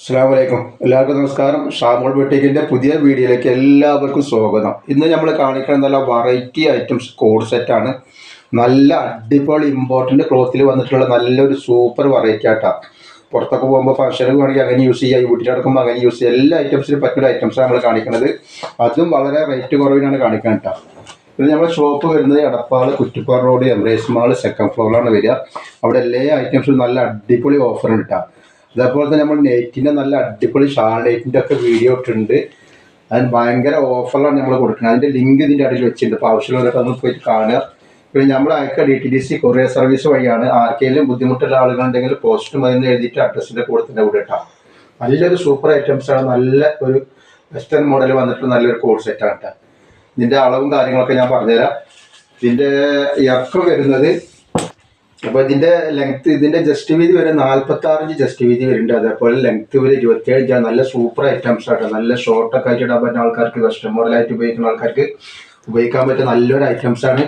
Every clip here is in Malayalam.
അസ്സാം വലൈക്കും എല്ലാവർക്കും നമസ്കാരം. ഷാമോൾ ബൊട്ടീക്കിന്റെ പുതിയ വീഡിയോയിലേക്ക് എല്ലാവർക്കും സ്വാഗതം. ഇന്ന് നമ്മൾ കാണിക്കുന്ന നല്ല വെറൈറ്റി ഐറ്റംസ് കോഡ് സെറ്റാണ് നല്ല അടിപൊളി ഇമ്പോർട്ടന്റ് ക്ലോത്തിൽ വന്നിട്ടുള്ള നല്ലൊരു സൂപ്പർ വെറൈറ്റി ആട്ടാണ് പുറത്തൊക്കെ പോകുമ്പോൾ ഫംഗ്ഷനൊക്കെ വേണമെങ്കിൽ അങ്ങനെ യൂസ് ചെയ്യുക വീട്ടിലടക്കുമ്പോൾ അങ്ങനെ യൂസ് ചെയ്യുക എല്ലാ ഐറ്റംസിനും പറ്റുന്ന ഐറ്റംസാണ് നമ്മൾ കാണിക്കുന്നത്. അതും വളരെ റേറ്റ് കുറവിനാണ് കാണിക്കുന്നത് കേട്ടോ ഇത് നമ്മുടെ ഷോപ്പ് വരുന്നത് Edappal Kuttippara road Embrace mall second ഫ്ലോറിലാണ് വരിക. അവിടെ എല്ലാ ഐറ്റംസും നല്ല അടിപൊളി ഓഫർ കേട്ടോ അതേപോലെ തന്നെ നമ്മൾ നെറ്റിന്റെ നല്ല അടിപൊളി ഷാൾ നെറ്റിന്റെ ഒക്കെ വീഡിയോ ഇട്ടിട്ടുണ്ട്. അതിന് ഭയങ്കര ഓഫറിലാണ് നമ്മൾ കൊടുക്കുന്നത്. അതിന്റെ ലിങ്ക് ഇതിന്റെ അടിയിൽ വെച്ചിട്ടുണ്ട്. അപ്പോൾ ആവശ്യമുള്ളവരൊക്കെ ഒന്ന് പോയിട്ട് കാണുക. പിന്നെ നമ്മൾ അയക്കുക D T D C courier service വഴിയാണ്. ആർക്കെങ്കിലും ബുദ്ധിമുട്ടുള്ള ആളുകളുണ്ടെങ്കിൽ പോസ്റ്റ് മരുന്ന് എഴുതിയിട്ട് അഡ്രസ്സിന്റെ കൂടെ തന്നെ കൂടെ ഇട്ടാം നല്ലൊരു സൂപ്പർ ഐറ്റംസ് ആണ്. നല്ല ഒരു വെസ്റ്റേൺ മോഡൽ വന്നിട്ട് നല്ലൊരു കോഡ് സെറ്റാണ് ഇതിന്റെ അളവും കാര്യങ്ങളൊക്കെ ഞാൻ പറഞ്ഞുതരാം. ഇതിന്റെ ഇറക്കം വരുന്നത് അപ്പോൾ ഇതിന്റെ ലെങ്ത് ഇതിന്റെ ജസ്റ്റ് വീതി വരെ നാൽപ്പത്തി ആറ് ഇഞ്ച് ജസ്റ്റ് വീതി വരുന്നുണ്ട്. അതേപോലെ ലെങ്ത് വരെ ഇരുപത്തിയേഴ് ഇഞ്ച് നല്ല സൂപ്പർ ഐറ്റംസ് ആണ് നല്ല ഷോർട്ടൊക്കെ ആയിട്ട് ഇടാൻ പറ്റുന്ന ആൾക്കാർക്ക് കസ്റ്റമറിലായിട്ട് ഉപയോഗിക്കുന്ന ആൾക്കാർക്ക് ഉപയോഗിക്കാൻ പറ്റിയ നല്ലൊരു ഐറ്റംസ് ആണ്.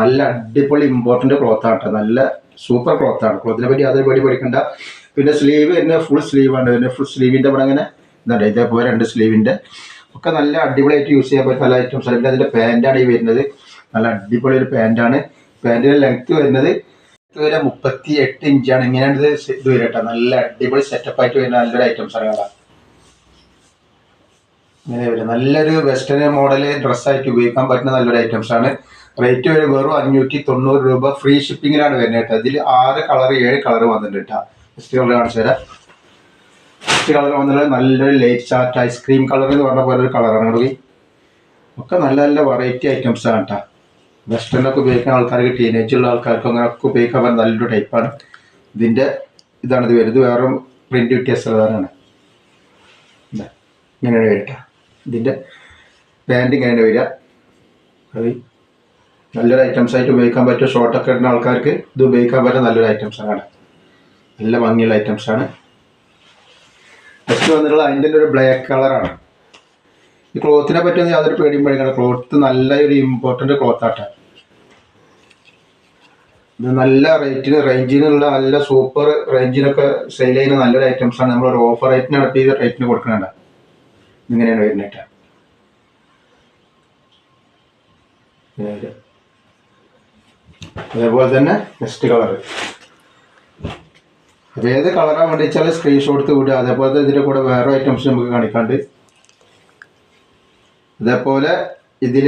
നല്ല അടിപൊളി ഇമ്പോർട്ടന്റ് ക്ലോത്ത് ആണ് ട്ടോ. നല്ല സൂപ്പർ ക്ലോത്ത് ആണ്. ക്ലോത്തിനെ പറ്റി യാതൊരു പടി പഠിക്കണ്ട പിന്നെ സ്ലീവ് തന്നെ ഫുൾ സ്ലീവ് ആണ്. പിന്നെ ഫുൾ സ്ലീവിന്റെ ഇവിടെ അങ്ങനെ ഇതുണ്ട്. ഇതേപോലെ രണ്ട് സ്ലീവിന്റെ ഒക്കെ നല്ല അടിപൊളിയായിട്ട് യൂസ് ചെയ്യാൻ പറ്റുന്ന നല്ല ഐറ്റംസ് ആണ്. പിന്നെ അതിന്റെ പാന്റാണ് ഈ വരുന്നത്. നല്ല അടിപൊളി ഒരു പാന്റാണ് പാന്റിന്റെ ലെങ്ത് വരുന്നത് ഇത് വരെ മുപ്പത്തി എട്ട് ഇഞ്ചാണ് ഇങ്ങനെയാണ് ഇത് ഇത് വരട്ടെ നല്ല അടിപൊളി സെറ്റപ്പ് ആയിട്ട് വരുന്ന നല്ലൊരു ഐറ്റംസ് ആണ് കാണാം. ഇങ്ങനെ വരും നല്ലൊരു വെസ്റ്റേൺ മോഡൽ ഡ്രസ്സായിട്ട് ഉപയോഗിക്കാൻ പറ്റുന്ന നല്ലൊരു ഐറ്റംസ് ആണ്. റേറ്റ് വരെ വെറും അഞ്ഞൂറ്റി തൊണ്ണൂറ് രൂപ ഫ്രീ ഷിപ്പിങ്ങിലാണ് വരുന്നത് കേട്ടോ. ഇതിൽ ആറ് കളർ ഏഴ് കളർ വന്നിട്ടുണ്ട് കേട്ടോ. ഫസ്റ്റ് കളർ കാണിച്ചു തരാം. ഫസ്റ്റ് കളർ വന്നിട്ട് നല്ലൊരു ലൈറ്റ് ചാർട്ട് ഐസ്ക്രീം കളർ എന്ന് പറഞ്ഞ പോലെ ഒരു കളറാണ് ഒക്കെ നല്ല നല്ല വെറൈറ്റി ഐറ്റംസ് ആണ് കേട്ടോ. വെസ്റ്റേണിലൊക്കെ ഉപയോഗിക്കുന്ന ആൾക്കാർക്ക് ടീനേജ് ഉള്ള ആൾക്കാർക്ക് അങ്ങനെയൊക്കെ ഉപയോഗിക്കാൻ പറ്റുന്ന നല്ലൊരു ടൈപ്പാണ് ഇതിന്റെ ഇതാണ് ഇത് വരുന്നത്. വേറെ പ്രിന്റ് കിട്ടിയ സാധനമാണ് ഇങ്ങനെയാണ് വരട്ടെ ഇതിന്റെ പാന്റ് ഇങ്ങനെയാണ് വരിക. അത് നല്ലൊരു ഐറ്റംസ് ആയിട്ട് ഉപയോഗിക്കാൻ പറ്റിയ ഷോർട്ടൊക്കെ ഇടുന്ന ആൾക്കാർക്ക് ഇത് ഉപയോഗിക്കാൻ പറ്റുന്ന നല്ലൊരു ഐറ്റംസ് ആണ്. നല്ല ഭംഗിയുള്ള ഐറ്റംസ് ആണ്. ഫസ്റ്റ് വന്നിട്ടുള്ള അതിന്റെ ഒരു ബ്ലാക്ക് കളറാണ് ഈ ക്ലോത്തിനെ പറ്റിയൊന്നും യാതൊരു പേടിയും പേടിക്കണം ക്ലോത്ത് നല്ല ഒരു ഇമ്പോർട്ടന്റ് ക്ലോത്താട്ടെ ഇത് നല്ല റേറ്റിന് റേഞ്ചിനുള്ള നല്ല സൂപ്പർ റേഞ്ചിനൊക്കെ സെയിൽ ചെയ്യുന്ന നല്ലൊരു ഐറ്റംസ് ആണ്. നമ്മൾ ഒരു ഓഫർ റേറ്റിന് അടുത്ത് ഈ റേറ്റിന് കൊടുക്കുന്നുണ്ട് ഇങ്ങനെയാണ് വരുന്നത് അതേപോലെ തന്നെ നെക്സ്റ്റ് കളർ അതേത് കളറാണ് വേണ്ടി വെച്ചാൽ സ്ക്രീൻഷോട്ട് വിടുക. അതേപോലെ ഇതിന്റെ കൂടെ വേറെ ഐറ്റംസ് നമുക്ക് കാണിക്കാണ്ട് അതേപോലെ ഇതിൽ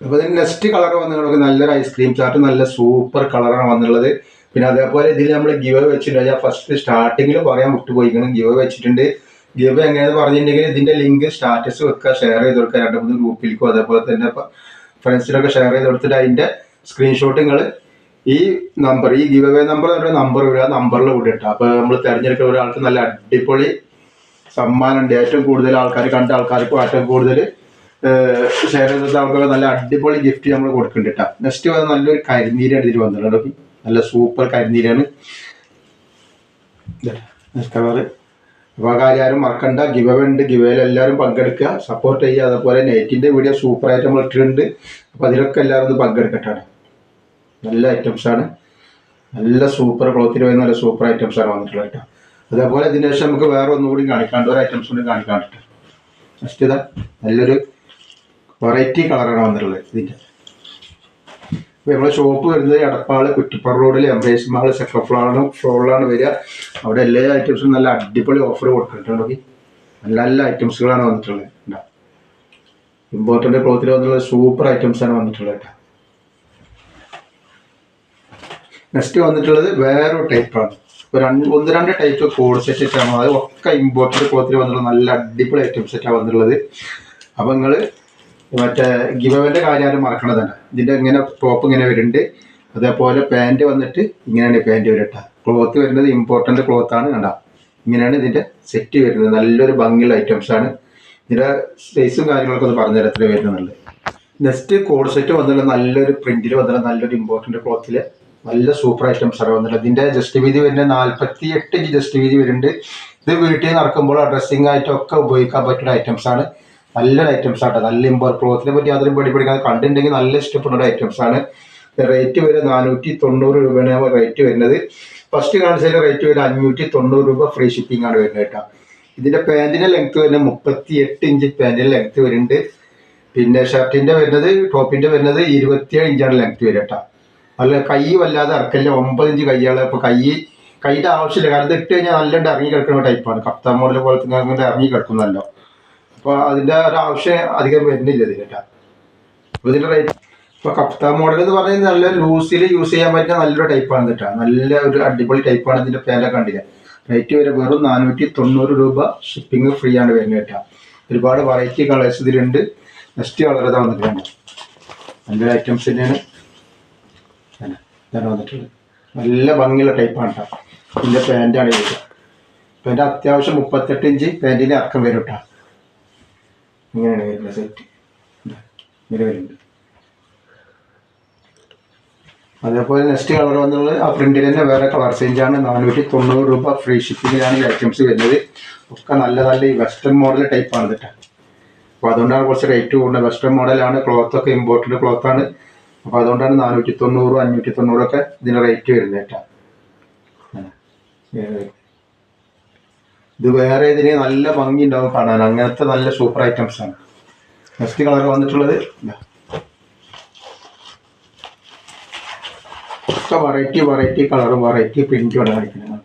അപ്പോൾ ഇതിന് നെക്സ്റ്റ് കളർ വന്നിട്ടുണ്ടെങ്കിൽ നല്ലൊരു ഐസ്ക്രീം ചാർട്ട് നല്ല സൂപ്പർ കളറാണ് വന്നിട്ടുള്ളത്. പിന്നെ അതേപോലെ ഇതിൽ നമ്മൾ ഗിവ് വെച്ചിട്ടുണ്ട്. ഞാൻ ഫസ്റ്റ് സ്റ്റാർട്ടിങ്ങിൽ പറയാൻ വിട്ടുപോയിക്കണം. ഗിവ് വെച്ചിട്ടുണ്ട്. ഗിവ് എങ്ങനെയാണെന്ന് പറഞ്ഞിട്ടുണ്ടെങ്കിൽ ഇതിന്റെ ലിങ്ക് സ്റ്റാറ്റസ് വെക്കുക ഷെയർ ചെയ്ത് കൊടുക്കുക. രണ്ട് മൂന്ന് ഗ്രൂപ്പിലേക്കും അതേപോലെ തന്നെ ഫ്രണ്ട്സിനൊക്കെ ഷെയർ ചെയ്ത് കൊടുത്തിട്ട് അതിന്റെ സ്ക്രീൻഷോട്ട് നിങ്ങൾ ഈ നമ്പർ ഈ ഗിവ് അവേ നമ്പർ നമ്പർ വരിക നമ്പറിൽ വിടട്ടോ അപ്പോൾ നമ്മൾ തിരഞ്ഞെടുക്കുന്ന ഒരാൾക്ക് നല്ല അടിപൊളി സമ്മാനമുണ്ട് ഏറ്റവും കൂടുതൽ ആൾക്കാർ കണ്ട ആൾക്കാർക്ക് ഏറ്റവും കൂടുതൽ ഷെയർ ചെയ്ത നല്ല അടിപൊളി ഗിഫ്റ്റ് നമ്മൾ കൊടുക്കുന്നുണ്ട് കേട്ടോ നെക്സ്റ്റ് വന്ന് നല്ലൊരു കരിനീരാണ് ഇതിൽ വന്നിട്ടുണ്ട്? നല്ല സൂപ്പർ കരിനീരാണ്. കളറ് ആരും മറക്കണ്ട. ഗിവ് ഉണ്ട്. ഗിവയിൽ എല്ലാവരും പങ്കെടുക്കുക. സപ്പോർട്ട് ചെയ്യുക. അതുപോലെ നെറ്റിന്റെ വീഡിയോ സൂപ്പറായിട്ട് നമ്മൾ ഇട്ടിട്ടുണ്ട്. അപ്പോൾ അതിലൊക്കെ എല്ലാവരും പങ്കെടുക്കട്ടാണ് നല്ല ഐറ്റംസ് ആണ്. നല്ല സൂപ്പർ ക്ലോത്തിൽ വരുന്ന നല്ല സൂപ്പർ ആണ് വന്നിട്ടുള്ളത് കേട്ടോ അതേപോലെ ഇതിന് ശേഷം നമുക്ക് വേറെ ഒന്നുകൂടി കാണിക്കാണ്ട് ഒരു ഐറ്റംസ് കൂടി കാണിക്കാണ്ട്. ഫസ്റ്റ് ഇതാ നല്ലൊരു വെറൈറ്റി കളറാണ് വന്നിട്ടുള്ളത് ഇതിന്റെ അപ്പോൾ നമ്മളെ ഷോപ്പ് വരുന്നത് എടപ്പാൾ കുറ്റിപ്പറ റോഡിൽ എംബ്രേസ് മാൾ സെക്കൻഡ് ഫ്ലോറാണ് ഫ്ലോറിലാണ് വരിക. അവിടെ എല്ലാ ഐറ്റംസും നല്ല അടിപൊളി ഓഫർ കൊടുക്കുന്നുണ്ട് നോക്കി നല്ല നല്ല ഐറ്റംസുകളാണ് വന്നിട്ടുള്ളത്. ഉണ്ടാ ഇമ്പോർട്ടന്റ് ക്ലോത്തിൽ വന്നിട്ടുള്ള സൂപ്പർ ഐറ്റംസാണ് വന്നിട്ടുള്ളത് കേട്ടോ. നെക്സ്റ്റ് വന്നിട്ടുള്ളത് വേറൊരു ടൈപ്പാണ് ഒന്ന് രണ്ട് ടൈപ്പ് കോഡ് സെറ്റ് ആണ്. അത് ഒക്കെ ഇമ്പോർട്ടന്റ് ക്ലോത്തിൽ വന്നിട്ടുള്ള നല്ല അടിപൊളി ഐറ്റം സെറ്റാണ് വന്നിട്ടുള്ളത്. അപ്പം നിങ്ങൾ മറ്റേ ഗിവവന്റെ കാര്യം മറക്കണത് തന്നെ. ഇതിന്റെ ഇങ്ങനെ ടോപ്പ് ഇങ്ങനെ വരുന്നുണ്ട്. അതേപോലെ പാന്റ് വന്നിട്ട് ഇങ്ങനെയാണ് പാന്റ് വരട്ട ക്ലോത്ത് വരുന്നത് ഇമ്പോർട്ടന്റ് ആണ് കണ്ട. ഇങ്ങനെയാണ് ഇതിന്റെ സെറ്റ് വരുന്നത്. നല്ലൊരു ഭംഗിയുള്ള ഐറ്റംസ് ആണ്. ഇതിന്റെ സൈസും കാര്യങ്ങളൊക്കെ ഒന്ന് പറഞ്ഞു തരത്തിൽ വരുന്നുണ്ട് നെക്സ്റ്റ് കോഡ് സെറ്റ് വന്നിട്ടുള്ള നല്ലൊരു പ്രിന്റിൽ വന്നിട്ടുള്ള നല്ലൊരു ഇമ്പോർട്ടന്റ് ക്ലോത്തിൽ നല്ല സൂപ്പർ ഐറ്റംസ് ആണ് വന്നിട്ടുള്ളത് ഇതിന്റെ ജസ്റ്റ് വീതി വരുന്നത് നാൽപ്പത്തി എട്ട് ഇഞ്ച് ജസ്റ്റ് വീതി വരുന്നുണ്ട്. ഇത് വീട്ടിൽ നടക്കുമ്പോൾ ഡ്രസ്സിംഗ് ആയിട്ടൊക്കെ ഉപയോഗിക്കാൻ പറ്റുന്ന ഐറ്റംസ് ആണ്. നല്ല ഐറ്റംസ് ആണ് നല്ല ഇമ്പോർ ക്ലോത്തിനെ പറ്റി യാതൊരു പടി പിടിക്കാതെ കണ്ടിട്ടുണ്ടെങ്കിൽ നല്ല ഇഷ്ടപ്പെടുന്ന ഐറ്റംസ് ആണ്. റേറ്റ് വരെ നാനൂറ്റി തൊണ്ണൂറ് രൂപയാണ് റേറ്റ് വരുന്നത്. ഫസ്റ്റ് കാണിച്ചതിന്റെ റേറ്റ് വരെ അഞ്ഞൂറ്റി തൊണ്ണൂറ് രൂപ ഫ്രീ ഷിപ്പിംഗ് ആണ് വരുന്നത് കേട്ടോ. ഇതിന്റെ പാന്റിന്റെ ലെങ്ത് വരുന്നത് മുപ്പത്തി എട്ട് ഇഞ്ച് പാന്റിന്റെ ലെങ്ത് വരുന്നുണ്ട്. പിന്നെ ഷർട്ടിന്റെ വരുന്നത് ടോപ്പിന്റെ വരുന്നത് ഇരുപത്തിയേഴ് ഇഞ്ചാണ് ലെങ്ത് വരിക കേട്ടോ. അല്ല കൈ വല്ലാതെ ഇറക്കല്ല ഒമ്പത് ഇഞ്ച് കൈയാണ്. അപ്പോൾ കൈ കൈയുടെ ആവശ്യമില്ല. കാരണം ഇട്ട് കഴിഞ്ഞാൽ നല്ല ഇറങ്ങി കിടക്കുന്ന ടൈപ്പാണ്. കപ്താൻ മോഡൽ പോലത്തെ അങ്ങനെ ഇറങ്ങി കിടക്കുന്നല്ലോ അപ്പോൾ അതിന്റെ ഒരു ആവശ്യം അധികം വരുന്നില്ല അപ്പോൾ ഇതിന്റെ റേറ്റ് ഇപ്പോൾ മോഡൽ എന്ന് പറയുന്നത് നല്ല ലൂസിൽ യൂസ് ചെയ്യാൻ പറ്റുന്ന നല്ലൊരു ടൈപ്പാണ് കേട്ടോ നല്ല ഒരു അടിപൊളി ടൈപ്പാണ് ഇതിന്റെ പേരൊക്കെ കണ്ടില്ല. റേറ്റ് വരെ വെറും നാനൂറ്റി തൊണ്ണൂറ് രൂപ ഷിപ്പിംഗ് ഫ്രീ ആണ് വരുന്നത് കേട്ടോ ഒരുപാട് വെറൈറ്റി കളേഴ്സ് ഇതിലുണ്ട്. നെക്സ്റ്റ് കളർ ഇതാ വന്നിട്ടുണ്ട് നല്ലൊരു ഐറ്റംസ് തന്നെയാണ്. ഇതാണ് വന്നിട്ടുണ്ട്. നല്ല ഭംഗിയുള്ള ടൈപ്പാണ് കേട്ടോ ഇതിന്റെ പാന്റാണ് ഇത്. പാന്റ് അത്യാവശ്യം മുപ്പത്തെട്ട് ഇഞ്ച്. പാന്റിന് അക്കം വരും കേട്ടോ ഇങ്ങനെയാണ് വരുന്നത് സെറ്റ് ഇങ്ങനെ വരുന്നുണ്ട്. അതേപോലെ നെക്സ്റ്റ് കളർ വന്നുള്ളത് ആ പ്രിന്റിൽ തന്നെ വേറെ കളർ ചേഞ്ചാണ് നാനൂറ്റി തൊണ്ണൂറ് രൂപ ഫ്രീ ഷിപ്പിങ്ങിലാണ് ഈ ഐറ്റംസ് വരുന്നത്. ഒക്കെ നല്ല നല്ല ഈ വെസ്റ്റേൺ മോഡൽ ടൈപ്പാണ് കേട്ടോ അപ്പോൾ അതുകൊണ്ടാണ് കുറച്ച് റേറ്റ് കൂടുന്നത്. വെസ്റ്റേൺ മോഡലാണ് ക്ലോത്ത് ഒക്കെ ഇമ്പോർട്ടഡ് ക്ലോത്ത് ആണ്. അപ്പോൾ അതുകൊണ്ടാണ് നാനൂറ്റി തൊണ്ണൂറും അഞ്ഞൂറ്റി തൊണ്ണൂറൊക്കെ ഇതിന് റേറ്റ് വരുന്നത് കേട്ടോ. ഇത് വേറെ ഇതിന് നല്ല ഭംഗി ഉണ്ടാവും കാണാൻ. അങ്ങനത്തെ നല്ല സൂപ്പർ ഐറ്റംസ് ആണ്. നെക്സ്റ്റ് കളർ വന്നിട്ടുള്ളത്. ഒക്കെ വെറൈറ്റി വെറൈറ്റി കളറും വെറൈറ്റി പ്രിന്റും ആണ് കാണിക്കുന്നത്.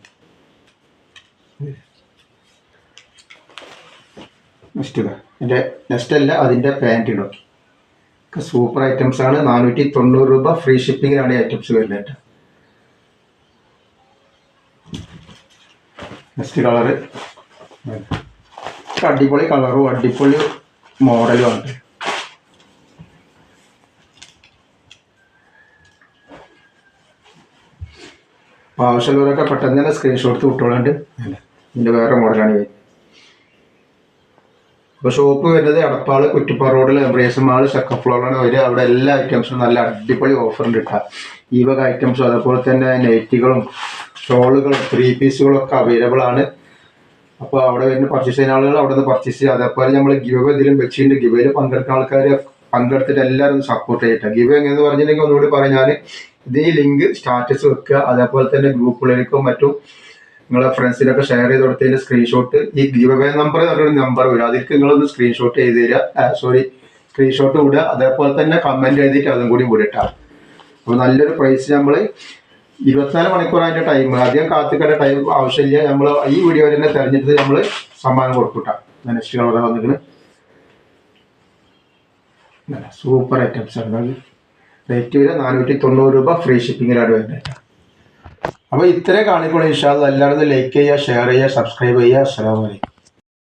നെക്സ്റ്റ് എന്റെ നെക്സ്റ്റ് അല്ല അതിന്റെ പാന്റ് നോക്കി ഒക്കെ സൂപ്പർ ഐറ്റംസ് ആണ്. നാനൂറ്റി തൊണ്ണൂറ് രൂപ ഫ്രീ ഷിപ്പിങ്ങിലാണ് ഈ ഐറ്റംസ് വരുന്നത് നെക്സ്റ്റ് കളറ് അടിപൊളി കളറും അടിപൊളി മോഡലും ആണ്. ആവശ്യമുള്ളവരൊക്കെ പെട്ടെന്ന് തന്നെ സ്ക്രീൻഷോട്ട് വിട്ടോളാണ്ട് ഇതിന്റെ വേറെ മോഡലാണ് വരുന്നത്. അപ്പോൾ ഷോപ്പ് വരുന്നത് എടപ്പാൾ കുറ്റിപ്പാറ റോഡിൽ എംബ്രേസ് മാൾ സെക്കൻഡ് ഫ്ലോറിലാണ് വരിക അവിടെ എല്ലാ ഐറ്റംസും നല്ല അടിപൊളി ഓഫറുണ്ട് കിട്ടാം ഈ വക ഐറ്റംസും അതുപോലെ തന്നെ നൈറ്റികളും ഷോളുകളും ത്രീ പീസുകളും ഒക്കെ അവൈലബിൾ ആണ്. അപ്പോൾ അവിടെ വരുന്ന പർച്ചേസ് ചെയ്യുന്ന ആളുകൾ അവിടെ നിന്ന് പർച്ചേസ് ചെയ്യുക. അതേപോലെ നമ്മൾ ഗിവ് ഇതിലും വെച്ചിട്ടുണ്ട്. ഗിവയിൽ പങ്കെടുക്കുന്ന ആൾക്കാർ പങ്കെടുത്തിട്ട് എല്ലാവരും സപ്പോർട്ട് ചെയ്യട്ടെ. ഗിവ് എങ്ങനെയെന്ന് പറഞ്ഞിട്ടുണ്ടെങ്കിൽ ഒന്നുകൂടി പറയാം ഞാൻ ഈ ലിങ്ക് സ്റ്റാറ്റസ് വെക്കുക. അതേപോലെ തന്നെ ഗ്രൂപ്പുകളിലേക്കും മറ്റും നിങ്ങളെ ഫ്രണ്ട്സിനൊക്കെ ഷെയർ ചെയ്ത് കൊടുത്തതിന്റെ സ്ക്രീൻഷോട്ട് ഈ ഗീവേ നമ്പർ എന്നൊരു നമ്പർ വരും. അതിലേക്ക് നിങ്ങളൊന്ന് സ്ക്രീൻഷോട്ട് ചെയ്ത് തരിക. സോറി സ്ക്രീൻഷോട്ട് വിടുക അതേപോലെ തന്നെ കമന്റ് എഴുതിയിട്ട് അതും കൂടി വിടട്ടാ അപ്പോൾ നല്ലൊരു പ്രൈസ് നമ്മൾ ഇരുപത്തിനാല് മണിക്കൂർ ടൈം അധികം കാത്തിക്കേണ്ട ടൈം ആവശ്യമില്ല. നമ്മൾ ഈ വീഡിയോ തന്നെ തെരഞ്ഞെടുത്ത് നമ്മൾ സമ്മാനം കൊടുക്കൂട്ടാ നെക്സ്റ്റ് കളർ വന്നിട്ട് സൂപ്പർ ഐറ്റംസ് ആണ്. റേറ്റ് വരെ നാനൂറ്റി തൊണ്ണൂറ് രൂപ ഫ്രീ ഷിപ്പിങ്ങിലാണ് വരുന്നത് അപ്പോൾ ഇത്രയും കാണിക്കുള്ളൂ ഇഷാദ് എല്ലാവരും ലൈക്ക് ചെയ്യുക ഷെയർ ചെയ്യുക സബ്സ്ക്രൈബ് ചെയ്യുക. അസ്സാം അലൈക്കും.